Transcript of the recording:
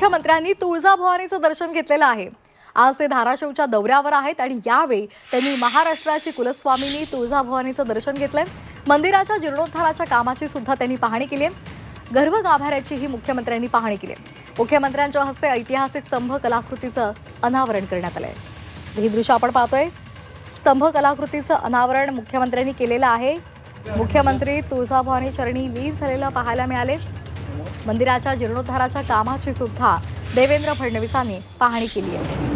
मुख्यमंत्र्यांनी तुळजाभवानीचं दर्शन घेतलेलं आहे. आज ते धाराशिवच्या दौऱ्यावर आहेत आणि यावेळी त्यांनी महाराष्ट्राची कुलस्वामिनी तुळजाभवानीचं दर्शन घेतलंय. मंदिराच्या जीर्णोद्धाराच्या कामाची सुद्धा त्यांनी पाहणी केली आहे. गर्भगाभाऱ्याचीही मुख्यमंत्र्यांनी पाहणी केली आहे. मुख्यमंत्र्यांच्या हस्ते ऐतिहासिक स्तंभ कलाकृतीचं अनावरण करण्यात आलंय. ही दृश्य आपण पाहतोय. स्तंभ कलाकृतीचं अनावरण मुख्यमंत्र्यांनी केलेलं आहे. मुख्यमंत्री तुळजाभवानी चरणी लीन झालेलं पाहायला मिळाले मंदिराच्या जीर्णोद्धाराच्या कामाची सुद्धा देवेंद्र फडणवीसांनी पाहणी केली आहे.